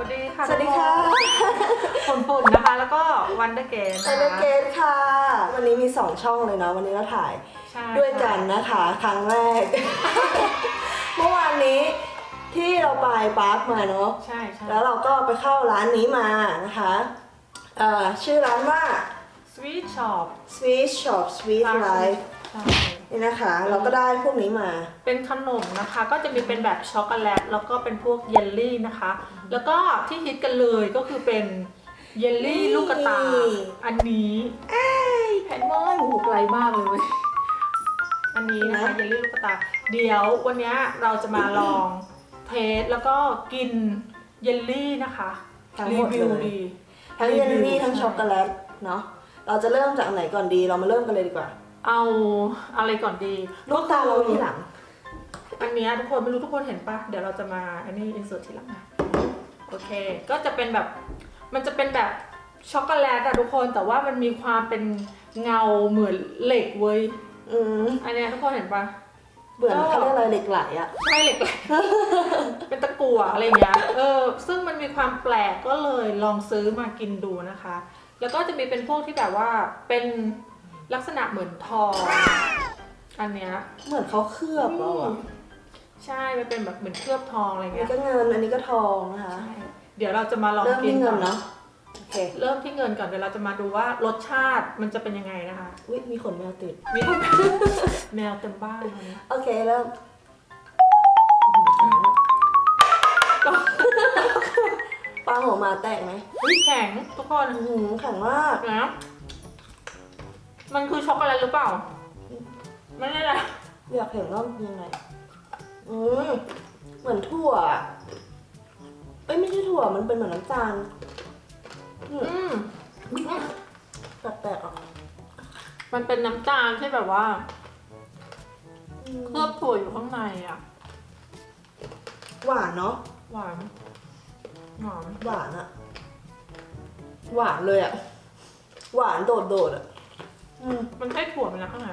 วัสดีค่ะสวัสดีค่ะฝนฝุ่นๆนะคะ แล้วก็วันเดอร์เกนไซเลนเกตค่ะ วันนี้มี 2 ช่องเลยเนาะวันนี้เราถ่ายใช่ด้วยกันนะคะ ครั้งแรก เมื่อวานนี้ที่เราไปปาร์คมาเนาะใช่ใช่แล้วเราก็ไปเข้าร้านนี้มานะคะเอ่อชื่อร้านว่า สวีทช็อป Sweet Shop Sweet Life นี่นะคะ เราก็ได้พวกนี้มา เป็นขนมนะคะ ก็จะมีเป็นแบบช็อกโกแลตแล้วก็เป็นพวกเยลลี่นะคะ แล้วก็ที่ฮิตกันเลยก็คือเป็นเยลลี่นี่ลูกกระตา อันนี้เอ้ยแพนเมอร์หูไกลมากเลยเว้ยอันนี้นะคะเยลลี่ลูกกระตา เดี๋ยววันเนี้ยเราจะมาลองเทสแล้วก็กินเยลลี่นะคะทั้งหมดรีเลวิวย ดีทั้งเยลลี่รีวิวทั้งช็อกโกแลตเนาะ เราจะเริ่มจากอันไหนก่อนดี เรามาเริ่มกันเลยดีกว่า เอาอะไรก่อนดีลูกตาเราไว้ที่หลัง อันเนี้ยทุกคนไม่รู้ทุกคนเห็นปะเดี๋ยวเราจะมาอันนี้อินเสิร์ตทีหลังนะโอเค ก็จะเป็นแบบมันจะเป็นแบบช็อกโกแลตอะทุกคนแต่ว่ามันมีความเป็นเงาเหมือนเหล็กเว้ยอืมอันเนี้ยทุกคนเห็นปะ เบื่อเขาเรียกอะไรเหล็กไหลอะใช่เหล็กไหล เป็นตะกั่วอะไรอย่างเงี้ย เออ ซึ่งมันมีความแปลกก็เลยลองซื้อมากินดูนะคะ แล้วก็จะมีเป็นพวกที่แบบว่าเป็น ลักษณะเหมือนทอง อันเนี้ยเหมือนเขาเคลือบเราอะใช่ มันเป็นแบบเหมือนเคลือบทองอะไรอันเงี้นี้ยก็เงิน อันนี้ก็ทองนะคะ ใช่เดี๋ยวเราจะมาลองเริ่มกินที่เงิก่นอนเนาะ โอเค เริ่มที่เงินก่อนเดี๋ยวเราจะมาดูว่ารสชาติมันจะเป็นยังไงนะคะอุ๊ยมีขนแมวติด มีแมวเต็มบ้านเลย โอเค เริ่มปลาหัวหมาแตกไหมเฮ้ยแข็งทุกคนอื้อหือแข็งมากนะ มันคือช็อกโกแลตหรือเปล่า ไม่ใช่นะอยากเห็นว่ามันยังไง อืมเหมือนถั่วอะเอ้ยไม่ใช่ถั่ว มันเป็นเหมือนน้ำตาลอืมอืมแปลกๆอะมันเป็นน้ำตาลที่แบบว่าอืมเคลือบถั่วอยู่ข้างในอะ หวานเนาะ หวาน หวาน หวานอะหวานเลยอะหวานโดดโดดๆอะ อืมมันใช่ถั่วไหมนะข้างใน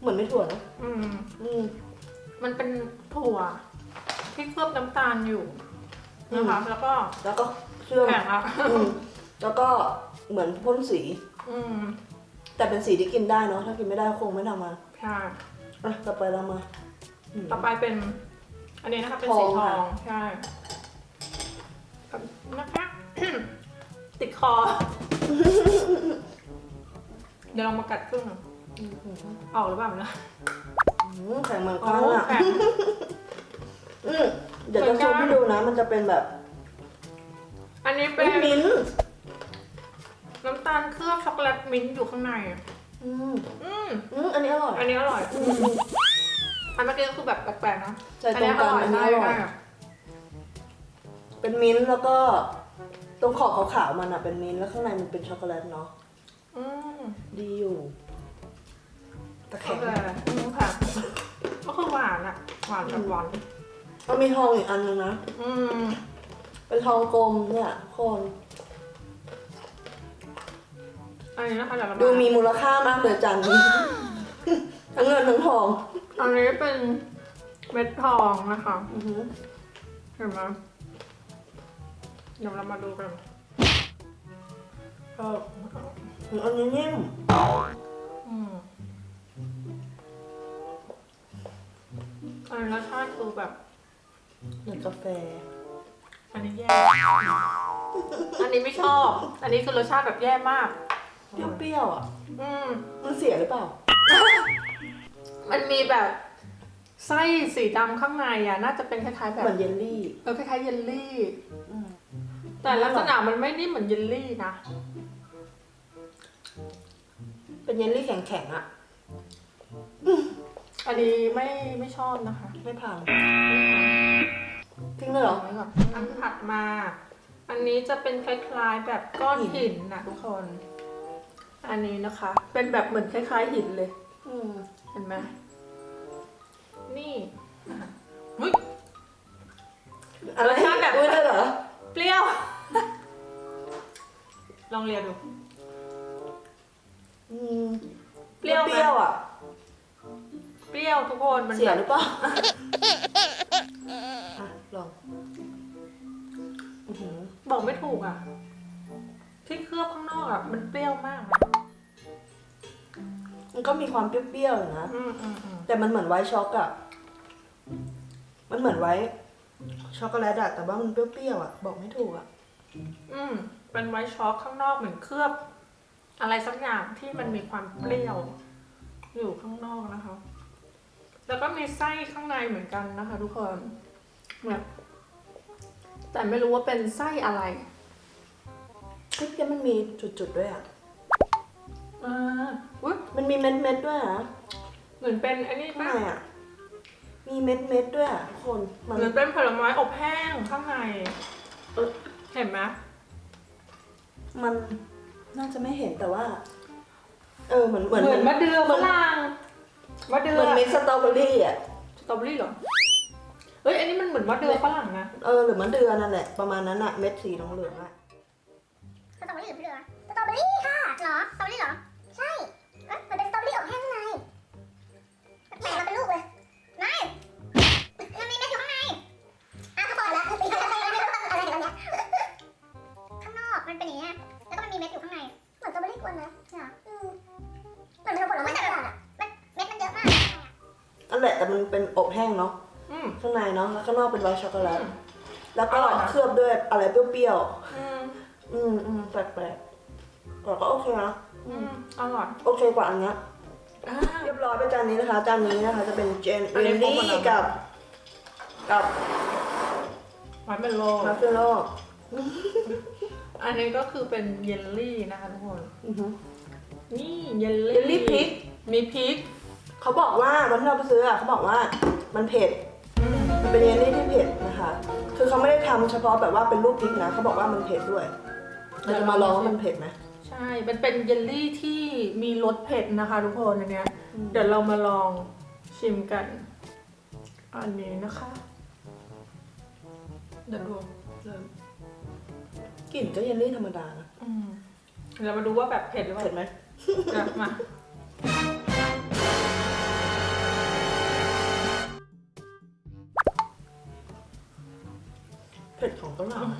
เหมือนไม่ถั่วนะอืม อืม มันเป็นถั่วที่เคลือบน้ำตาลอยู่นะคะ แล้วก็แล้วก็เชื่อมแข็งอะอืมแล้วก็เหมือนพ่นสี อืมแต่เป็นสีที่กินได้เนาะถ้ากินไม่ได้คงไม่นำมาใช่อะต่อไปเรามาอืม ต่อไปเป็น อันนี้นะคะเป็นทองสีทอค่ะงใช่กับนะคะ ติดคอ เดี๋ยวลองมากัดครึ่งหนึ่งอืมอืมออกหรือเปล่านะอืมแข็งเหมือนโอ้กันอะแข็งอืมเดี๋ยวเหมืจะอนกันซูมให้ดูนะ มันจะเป็นแบบ อันนี้เป็นมิ้นท์น้ำตาลเคลือบช็อกโกแลตมิ้นท์อยู่ข้างในอะอืมอืมอืมอันนี้อร่อย อันนี้อร่อยอืมอืมอันเมื่อกี้ก็คือแบบแปลกๆนะใส่ตรงกันอันนี้อร่อยได้ะเป็นมิ้นท์แล้วก็ตรงขอบขาวๆมันอะเป็นมิ้นท์แล้วข้างในมันเป็นช็อกโกแลตเนาะ อืมดีอยู่แต่โอแข็งเคอืมค่ะ ก็คือหวานอะหวานกับหวาน มันมีทองอีกอันนึงนะ อืม เป็นทองกลมเนี่ยคนอันนี้นะคะเดี๋ยวเราาดูมีมูลค่ามากเลยจานนี้ ทั้งเงินทั้งทองอันนี้เป็นเม็ดทองนะคะ อือหือเห็นไหมเดี๋ยวเรามาดูกันเอออันนี้นิ่มอืมอันนี้รสชาติคือแบบ เหมือนกาแฟ อันนี้แย่ อันนี้ไม่ชอบ อันนี้คือรสชาติแบบแย่มาก เปรี้ยวๆอะ อืม มันเสียหรือเปล่า มันมีแบบไส้สีดำข้างในอะ น่าจะเป็นคล้ายๆ แบเหบมือนเยลลี่ เออคล้ายๆเยลลี่ อืมแต่ลักษณะมันไม่นิ่มเหมือนเยลลี่นะ เป็นเยลลี่แข็งๆอะอันนี้ไม่ไม่ชอบนะคะไม่ผ่านทิ้งเลยเหรอไว้ก่อนอันถัดมา อันนี้จะเป็นคล้ายๆแบบก้อนหินนะทุกคน อันนี้นะคะ เป็นแบบเหมือนคล้ายๆหินเลย อืม เห็นไหม เสียแบบหรือเปล่าอะลองบอกไม่ถูกอะ ที่เคลือบข้างนอกอะ มันเปรี้ยวมากนะมันก็มีความเปรี้ยวๆอยู่นะอืมอืมอืมแต่มันเหมือนไวท์ช็อกอะมันเหมือนไวท์ช็อกโกแลตอะแต่ว่ามันเปรี้ยวๆอะบอกไม่ถูกอะอืม เป็นไวท์ช็อกข้างนอกเหมือนเคลือบ อะไรสักอย่างที่มันมีความเปรี้ยว อยู่ข้างนอกนะคะ แล้วก็มีไส้ข้างในเหมือนกันนะคะ ทุกคนเนี่ยแต่ไม่รู้ว่าเป็นไส้อะไรเฮ้ยแล้วมันมีจุดๆด้วยอะอ่าอุ้ยมันมีเม็ดๆด้วยนะเหมือนเป็นอันนี้ข้างป่ะในอะมีเม็ดๆด้วยอะทุกคนมันเหมือนเป็นผลไม้อบแห้งข้างใน เออเห็นไหมมันน่าจะไม่เห็นแต่ว่า เออเหมือนเหเหมือนมือนมะเดือฝรั่ง มะเดืเหมือนเม็ดสตรอเบอรี่อะสตรอเบอรี่เหรอ เฮ้ย อันนี้มันเหมือนมะเดือฝรั่งนะ เออ หรือมันเดือนนั่นแหละ ประมาณนั้นอะเม็ดสีเหลืองๆอะสตรอเบอรี่หรือเปลือสตรอเบอรี่ค่ะเหรอ สตรอเบอรี่เหรอ ใช่เอ๊ะมันเป็นสตรอเบอรี่อบแห้งข้างในแตกมาเป็นลูกเลยไม่มันมีเม็ดอยู่ข้างในอะเขาบอกแล้วอะไรกันเนี่ยข้างนอกมันเป็นอย่างเงี้ย เป็นอบแห้งเนาะอืม ข้างในเนาะแล้วข้างนอกเป็นไวท์ช็อกโกแลตอืมแล้วก็อร่อยนะ เคลือบด้วยอะไรเปรี้ยวอืมๆอืมอืมแปลกๆแต่ก็โอเคนะอืมอร่อยโอเคกว่าอันเนี้ย อ่า เรียบร้อยไปจานนี้นะคะ จานนี้นะคะจะเป็นเจนอันเรนี้นครบนี่หมดแล้ว กับ กับไวท์เมลโล มาร์เฟลโล่อันนี้ก็คือเป็นเยลลี่นะคะทุกคนอือหือนี่เยลลี่เยลลี่พริก มีพริก เขาบอกว่าตอนที่เราไปซื้ออะเขาบอกว่ามันเผ็ดอืมมันเป็นเยลลี่ที่เผ็ดนะคะ คือเขาไม่ได้ทำเฉพาะแบบว่าเป็นรูปพริกนะเขาบอกว่ามันเผ็ดด้วยเราจะมาลองว่ามันเผ็ดไหมใช่ มันเป็นเยลลี่ที่มีรสเผ็ดนะคะทุกคนอันเนี้ยอืมเดี๋ยวเรามาลองชิมกัน อันนี้นะคะ เดี๋ยวดูเริ่มกลิ่นก็เยลลี่ธรรมดานะอืมเดี๋ยวเรามาดูว่าแบบเผ็ดหรือเปล่าเผ็ดไหมเดี๋ยวมา เผ็ดของฝรั่ง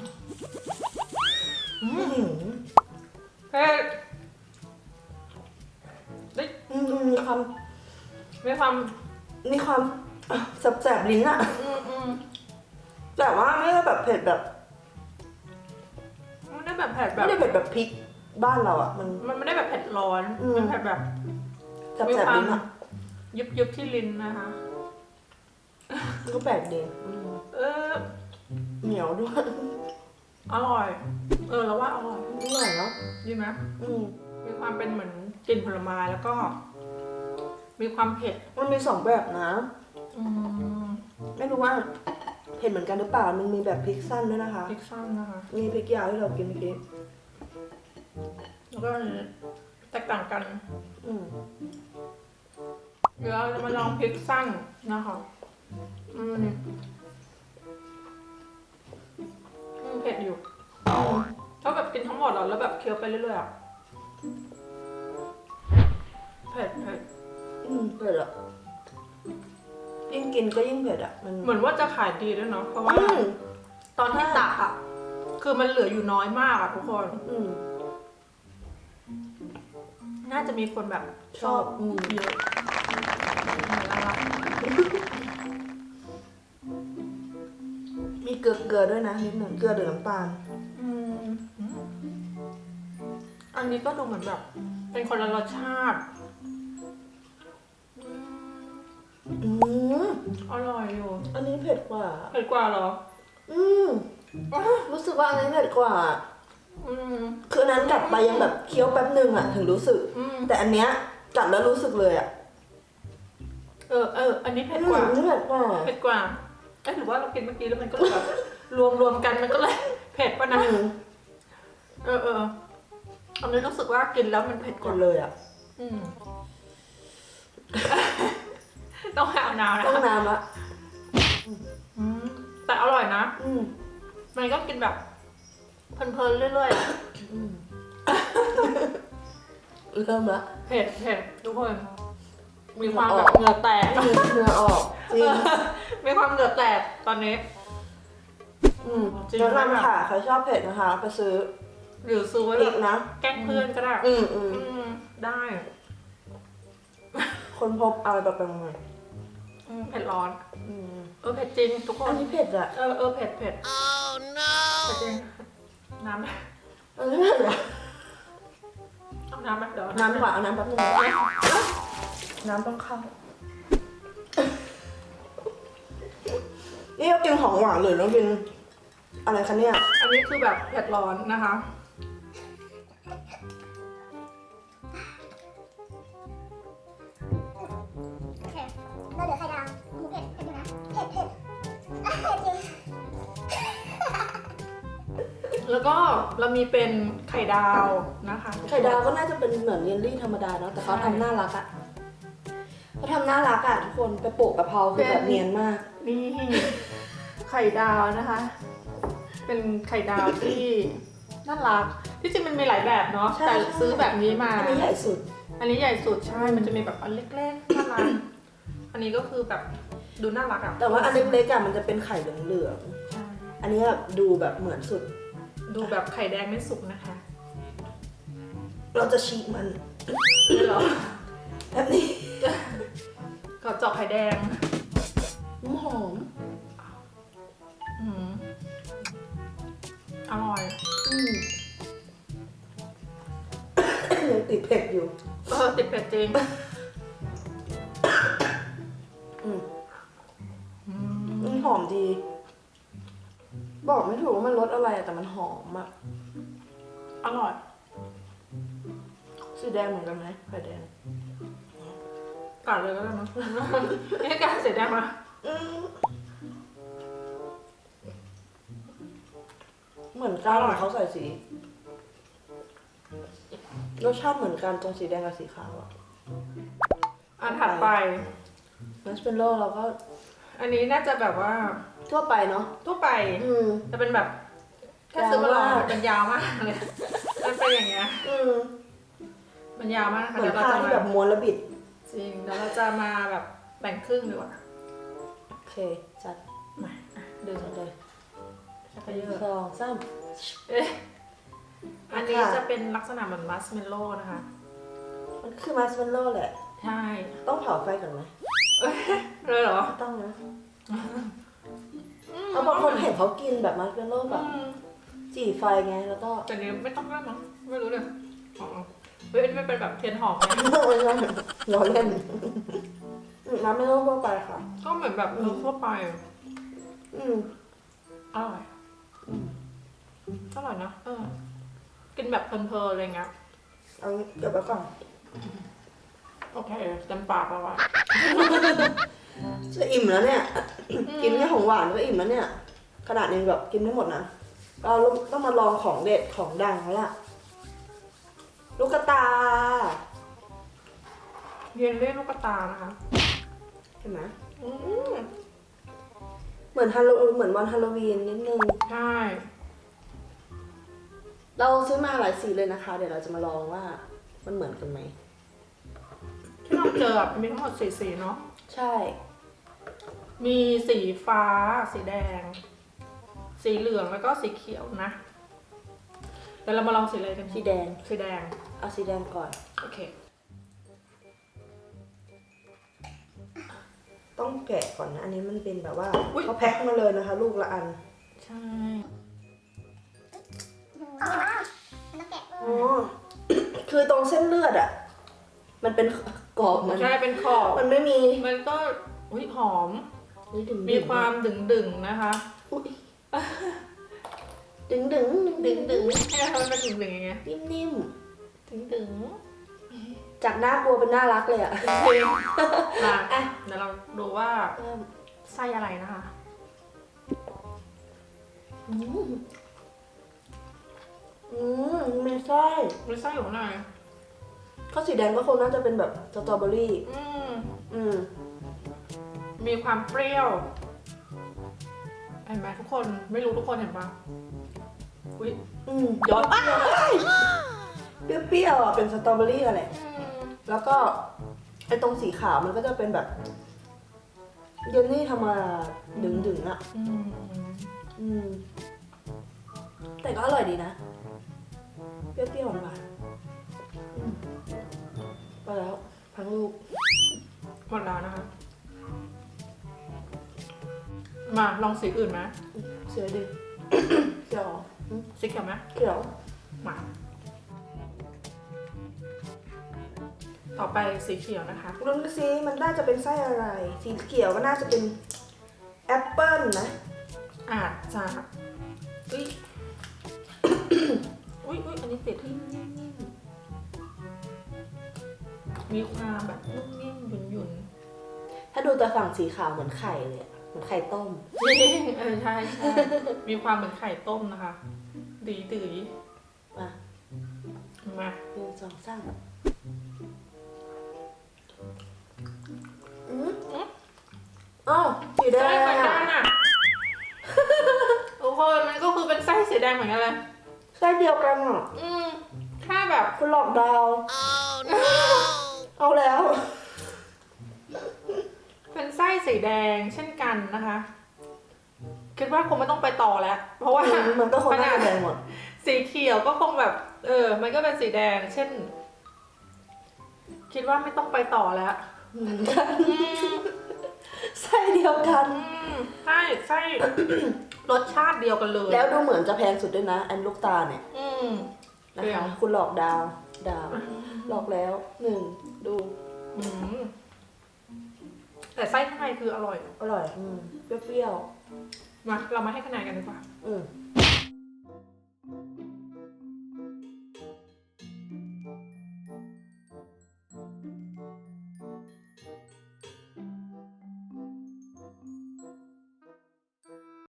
อือื้อมหือเผ็ดได้อืมมีความมีความมีความอะแสบๆลิ้นอะอืมอืมแต่ว่าไม่ได้แบบเผ็ดแบบไม่ได้แบบเผ็ดแบไม่บได้เผ็ดแบบพริกบ้านเราอะมัน มันไม่ได้แบบเผ็ดร้อน อืม มันเผ็ดแบบแสบๆลิ้นอะยุบยุบๆที่ลิ้นนะคะ ก็แปลกดีอืมเออ เหนียวด้วย อร่อย เออแล้วว่าอร่อยอร่อยเนาะดีไหมอืมมีความเป็นเหมือนกลิ่นผลไม้แล้วก็ มีความเผ็ดมันมีสองแบบนะ อืมไม่รู้ว่าเผ็ดเหมือนกันหรือเปล่า มันมีแบบพริกสั้นด้วยนะคะ พริกสั้นนะคะ มีพริกยาวที่เรากินเมื่อกี้ แล้วก็แตกต่างกัน อืมเดี๋ยวเราจะมาลองพริกสั้นนะคะ อืม ผ็ดอยู่ถ้าแบบกินทั้งหมดเหรอแล้วแบบเคี้ยวไปเรื่อยๆอะเผ็ดเผ็ดอืมเผ็ดอะยิ่งกินก็ยิ่งเผ็ดอะมันเหมือนว่าจะขายดีด้วยเนาะเพราะว่า อืมตอนที่ตักอะคือมันเหลืออยู่น้อยมากอะทุกคน อืม น่าจะมีคนแบบชอบอืม เยอะ มีเกลือเกลือด้วยนะนิดหนึ่งเกลือหรือน้ำตาลอืมอันนี้ก็ดูเหมือนแบบ เป็นคนละรสชาติ อืมอืมอร่อยอยู่อันนี้เผ็ดกว่า เผ็ดกว่าเหรอ อืมรู้สึกว่าอันนี้เผ็ดกว่า อืม คืออันนั้นกัดไปยังแบบเคี้ยวแป๊บหนึ่งอะถึงรู้สึก อืม แต่อันเนี้ยกัดแล้วรู้สึกเลยอะเออเออ อันนี้เผ็ดอืกว่ามอันนี้เผ็ดกว่า เผ็ดกว่า เอ้ยหรือว่าเรากินเมื่อกี้แล้วมันก็เลยแบบรวมรวมกันมันก็เลยเผ็ดป่ะนะอืมเออเอออันนี้รู้สึกว่ากินแล้วมันเผ็ดกกว่าดเลยอะอืม ต้องหาน้ำนะต้องน้ำละอืมแต่อร่อยนะ อืมมันก็กินแบบเพลินๆเรื่อยๆอะอืมเริ่มละเผ็ดเผ็ดทุกคน มีความอแบอบกเหงื่อแตก เหงื่อออกจริง มีความเหงื่อแตกตอนนี้มอืมจริง แนะนำค่ะ ใครชอบเผ็ดนะคะ ไปซื้อหรือซื้อไว้อีแบกบนะ แกล้งเพื่อนก็ได้อืมอืมอืมได้คนพบอะไรแบบเป็นไงอืมเผ็ดร้อน อืมเออเผ็ดจริงทุกคอันน นี้เผ็ดอะเออเออเผ็ดเผ็ดเผ็ดจริงน้ำไหมอันนี้เผ็ดอะเอาน้ำไหมเดี๋ยวน้ำดีกว่าเอาน้ำแป๊บนึงน้ำต้องเข้า นี่เรากินของหวานหรือเรากินอะไรคะเนี่ย อันนี้คือแบบเผ็ดร้อนนะคะ โอเคเราเหลือไข่ดาวหมูเผ็ดเผ็ดอยู่นะเผ็ดเผ็ดอะเผ็ดจริงแล้วก็เรามีเป็นไข่ดาวนะคะไข่ดาวก็น่าจะเป็นเหมือนเยลลี่ธรรมดาเนาะแต่เขาทำน่ารักอะเขาทำน่ารักอะทุกคนไปโปะกะเพราคือแบบเนียนมาก นี่ไข่ดาวนะคะ เป็นไข่ดาวที่น่ารัก ที่จริงมันมีหลายแบบเนาะใช่ แต่ซื้อแบบนี้มา อันนี้ใหญ่สุด อันนี้ใหญ่สุดใช่ มันจะมีแบบอันเล็กๆน่ารัก อันนี้ก็คือแบบดูน่ารักอะแต่ว่าอันเล็กๆอะมันจะเป็นไข่เหลืองใช่ๆ อันนี้แบบดูแบบเหมือนสุด ดูแบบไข่แดงไม่สุกนะคะเราจะฉีกมันนี่เหรอแบบนี้ ก็เจาะไข่แดงน้ำหอม ร่อยอืมยังติดเผ็ดอยู่ เออติดเผ็ดจริงอืมอืมมันหอมดี บอกไม่ถูกว่ามันรสอะไรอะแต่มันหอมอะอร่อย สีแดงเหมือนกันไหมไข่แดง กัดเลยก็ได้มั้งนี่กัดเสร็จได้ไหมอืม เหมือนกันแต่เขาใส่สี รสชาติเหมือนกันตรงสีแดงกับสีขาวอะอันถัดไป มัสเปนโล่เราก็อันนี้น่าจะแบบว่าทั่วไปเนาะทั่วไป อืม จะเป็นแบบแค่ซื้อมาลองยาวมาก มันยาวมากเลยมันเป็นอย่างเงี้ย อืมมันยาวมากนะเหคะมือนเดี๋ยวเราผ้าจะที่มาแบบม้วนแล้วบิด จริงเดี๋ยวเราจะมาแบบแบ่งครึ่งดีกว่าโอเค จัดมาอะดึง จัดเลย ชักหเยนึ่งอะสองสามเอ๊ะอันนี้ค่ะจะเป็นลักษณะเหมือนมัสเมลโล่นะคะ มันคือมัสเปนโล่แหละ ใช่ต้องเผาไฟก่อนไหมเอ้ยเลยเหรอไม่ต้องนะเพราะบางคนเห็นเขากินแบบมัสเปนโล่แบบอืมจี่ไฟไงแล้วก็แต่นี้ไม่ต้องแล้วมั้งไม่รู้เลยอ๋อเฮ้ยอันนี้มันเป็นแบบเทียนหอมไงไม่ใช่ล้อเล่นอืมน้ำไม่ต้องทั่วไปค่ะ ก็เหมือนแบบเออทั่วไป อืม อร่อย อร่อยนะเออ กินแบบเพลินๆอะไรเงี้ย เอาเก็บไว้ก่อนโอเคเต็มปากแล้วว่ะจะอิ่มแล้วเนี่ย กินแค่ของหวานก็อิ่มแล้วเนี่ย ขนาดยังแบบกินไม่หมดนะ เราต้องมาลองของเด็ดของดังแล้วล่ะ ลูกกระตา เยนเล่ลูกกระตานะคะ เห็นไหมอืม เหมือนฮาโลเหมือนวันฮาโลวีนนิดนึง ใช่เราซื้อมาหลายสีเลยนะคะ เดี๋ยวเราจะมาลองว่ามันเหมือนกันไหม ที่เราเจออะมีทั้งหมดสี่สีเนาะใช่ มีสีฟ้า สีแดง สีเหลืองแล้วก็สีเขียวนะเดี๋ยวเรามาลองสีอะไรกันสีแดง สีแดง เอาสีแดงก่อน โอเค ต้องแกะก่อนนะ อันนี้มันเป็นแบบว่าอุ๊ยเขาแพ็คมาเลยนะคะ ลูกละอัน ใช่อ๋อมันต้องแกะอ๋อคือตรงเส้นเลือดอะ มันเป็นกรอบมัน ใช่เป็นขอบมันไม่มี มันก็อุ้ยหอมนี่ดึงมีความดึงดึงๆนะคะอุ๊ยดึงดึงดึงดึงให้ทำมันเป็นดึงดึงๆยังไงนิ่มนิ่มดึงดึงๆ จากน่ากลัวเป็นน่ารักเลยอะจริงมาอะเดี๋ยวเราดูว่าเริ่มไส้อะไรนะคะอืมอืมมีไส้มีไส้อยู่ข้างในข้าวสีแดงก็คงน่าจะเป็นแบบสตรอเบอรี่ อืมอืมมีความเปรี้ยวเห็นไหมทุกคนไม่รู้ทุกคนเห็นปะอุ้ยอืมย้อน เปรี้ยวๆอะเป็นสตรอเบอรี่อะไรอืมแล้วก็ไอ้ตรงสีขาวมันก็จะเป็นแบบเยลลี่ธรรมดาดึงๆอะ อืมอืม แต่ก็อร่อยดีนะ เปรี้ยวๆหวานๆอืมไปแล้วทั้งลูก หมดแล้วนะคะ มาลองสีอื่นไหม เสียดีเขียวอืมสีเขียวไหมเขียว มา ต่อไปสีเขียวนะคะลุ้นซิมันน่าจะเป็นไส้อะไร สีเขียวก็น่าจะเป็นแอปเปิ้ลนะ อาจจะ อุ้ย อุ้ยอุ้ยอันนี้ติดมีความแบบนุ่มนิ่มหยุ่นหยุ่นถ้าดูแต่ฝั่งสีขาวเหมือนไข่เลยอะเหมือนไข่ต้มๆเออใช่ใช่มีความเหมือนไข่ต้มนะคะ ดีดีอะมา หนึ่งสองสาม อืมอ้าวสีแดไส้งเหมือนกัอะนอะโอ้โหมันก็คือเป็นไส้สีแดงเหมือนกันเลยไส้เดียวกันอะอืมถ้าแบบคุณหลอกดาว เอาแล้ว เป็นไส้สีแดงเช่นกันนะคะ คิดว่าคงไม่ต้องไปต่อแล้ว เพราะว่ามันก็คงขน่านาดจะแดงหมด สีเขียวก็คงแบบ เออ มันก็เป็นสีแดง เช่น คิดว่าไม่ต้องไปต่อแล้ว เหมือนกันอืมไส้เดียวกันอืมใช่ใช่รสชาติเดียวกันเลยแล้วดูเหมือนจะแพงสุดด้วยนะ อันลูกตาเนี่ยอืมนะเปรี้ยคะวคุณหลอกดาวดาว หลอกแล้วหนึ่งดูอืมแต่ไส้ข้างในคืออร่อยอร่อยอืมเปรี้ยวมาเรามาให้คะแนนกันดีกว่า ๆอืม